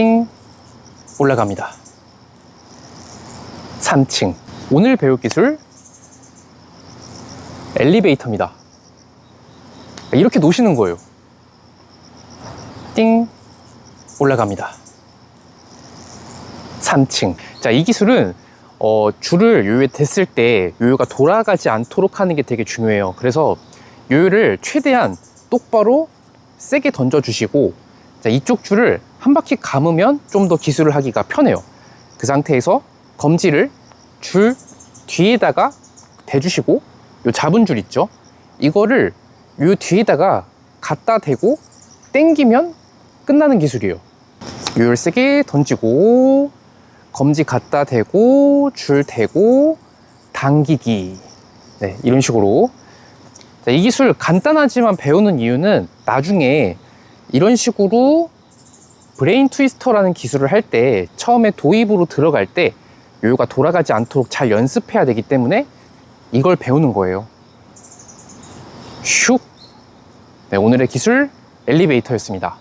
띵 올라갑니다. 3층. 오늘 배울 기술 엘리베이터입니다. 이렇게 놓으시는 거예요. 띵 올라갑니다. 3층. 자, 이 기술은 어, 줄을 요요에 댔을 때 요요가 돌아가지 않도록 하는 게 되게 중요해요. 그래서 요요를 최대한 똑바로 세게 던져주시고 자, 이쪽 줄을 한 바퀴 감으면 좀 더 기술을 하기가 편해요. 그 상태에서 검지를 줄 뒤에다가 대주시고 요 잡은 줄 있죠? 이거를 요 뒤에다가 갖다 대고 당기면 끝나는 기술이에요. 요를 세게 던지고 검지 갖다 대고 줄 대고 당기기 네, 이런 식으로 자, 이 기술 간단하지만 배우는 이유는 나중에 이런 식으로 브레인 트위스터라는 기술을 할 때 처음에 도입으로 들어갈 때 요요가 돌아가지 않도록 잘 연습해야 되기 때문에 이걸 배우는 거예요. 슉. 네, 오늘의 기술 엘리베이터였습니다.